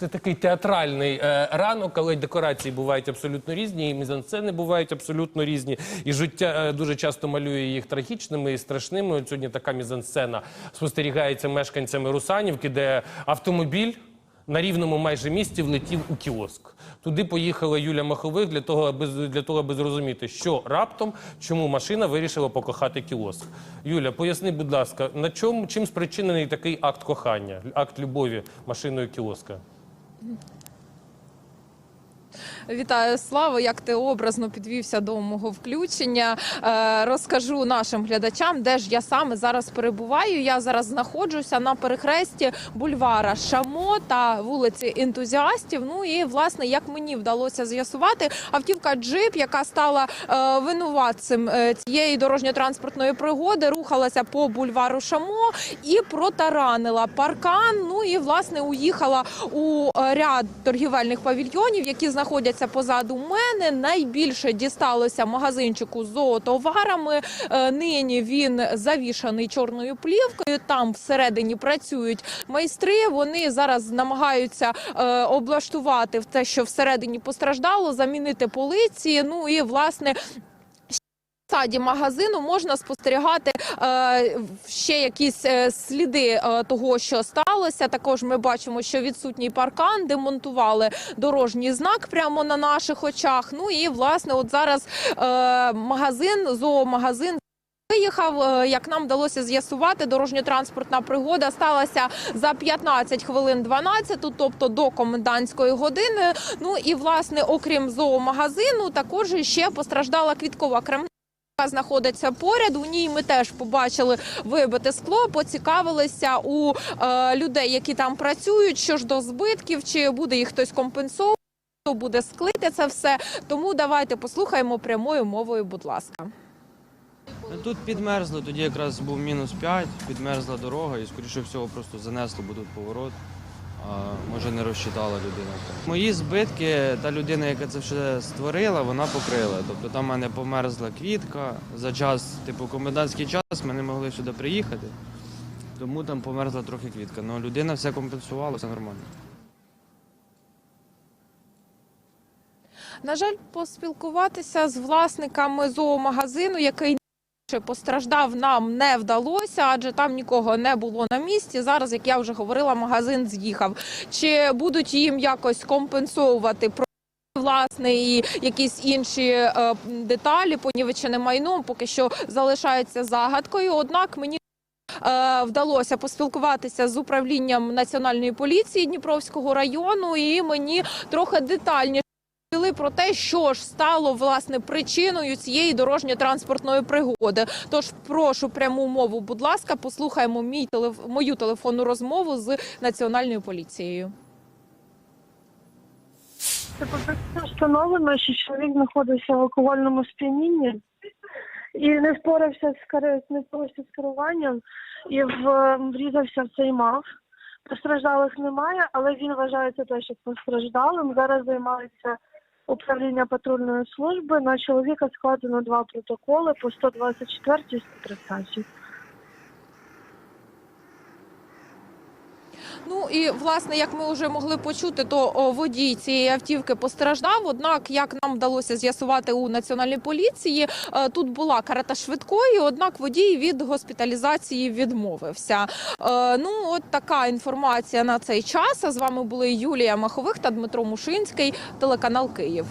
Бачите, такий театральний е, ранок, але декорації бувають абсолютно різні, і мізансцени бувають абсолютно різні. І життя е, дуже часто малює їх трагічними і страшними. От сьогодні така мізансцена спостерігається мешканцями Русанівки, де автомобіль. На рівному майже місці влетів у кіоск. Туди поїхала Юля Махових для того, аби для того, аби зрозуміти, що раптом, чому машина вирішила покохати кіоск. Юля, поясни, будь ласка, на чому чим спричинений такий акт кохання, акт любові машиною кіоска? Mm-hmm. Вітаю, Слава. Як ти образно підвівся до мого включення? Е, розкажу нашим глядачам, де ж я саме зараз перебуваю. Я зараз знаходжуся на перехресті бульвара Шамо та вулиці ентузіастів. Ну і власне, як мені вдалося з'ясувати, автівка Джип, яка стала е, винуватцем е, цієї дорожньо-транспортної пригоди, рухалася по бульвару Шамо і протаранила паркан. Ну і власне уїхала у ряд торгівельних павільйонів, які знаходяться позаду мене. Найбільше дісталося магазинчику з зоотоварами. Е, Нині він завішаний чорною плівкою. Там всередині працюють майстри. Вони зараз намагаються е, облаштувати те, що всередині постраждало, замінити полиці. Ну і власне фасаді магазину можна спостерігати е, ще якісь е, сліди е, того, що сталося. Також ми бачимо, що відсутній паркан, демонтували дорожній знак прямо на наших очах. Ну і власне, от зараз магазин, зоомагазин. Виїхав, як нам вдалося з'ясувати, дорожньо-транспортна пригода сталася за 15 хвилин 12, тобто до комендантської години. Ну і власне, окрім зоомагазину, також ще постраждала квіткова крамниця знаходиться поряд. У ній ми теж побачили вибите скло, поцікавилися у е, людей, які там працюють, що ж до збитків, чи буде їх хтось компенсовувати, хто буде склити це все. Тому давайте послухаємо прямою мовою, будь ласка. Тут підмерзло, тоді якраз був мінус 5, підмерзла дорога і, скоріше всього, просто занесло, бо тут поворот. Може не розчитала людина. Мої збитки, та людина, яка це все створила, вона покрила. Тобто там в мене померзла квітка. За час, типу, комендантський час ми не могли сюди приїхати. Тому там померзла трохи квітка. Ну людина все компенсувала, все нормально. На жаль, поспілкуватися з власниками зоомагазину, який Чи постраждав нам не вдалося, адже там нікого не було на місці. Зараз, як я вже говорила, магазин з'їхав. Чи будуть їм якось компенсовувати власне і якісь інші е, деталі, понівечене майном, поки що залишається загадкою. Однак мені е, вдалося поспілкуватися з управлінням національної поліції Дніпровського району, і мені трохи детальніше. Розповіли Про те, що ж стало власне причиною цієї дорожньо-транспортної пригоди. Тож прошу пряму мову, будь ласка, послухаємо мій телеф... мою телефонну розмову з національною поліцією. Встановлено, що чоловік знаходився в алкогольному сп'янінні і не впорався з керу- не впорався з керуванням і врізався в цей мав. Постраждалих немає, але він вважається теж як постраждалим. Зараз займається управління патрульної служби. На чоловіка складено два протоколи по 124 і 130. Ну і власне, як ми вже могли почути, то водій цієї автівки постраждав. Однак, як нам вдалося з'ясувати у національній поліції, е, тут була карета швидкої, однак водій від госпіталізації відмовився. Е, Ну, от така інформація на цей час. А з вами були Юлія Махових та Дмитро Мушинський, телеканал Київ.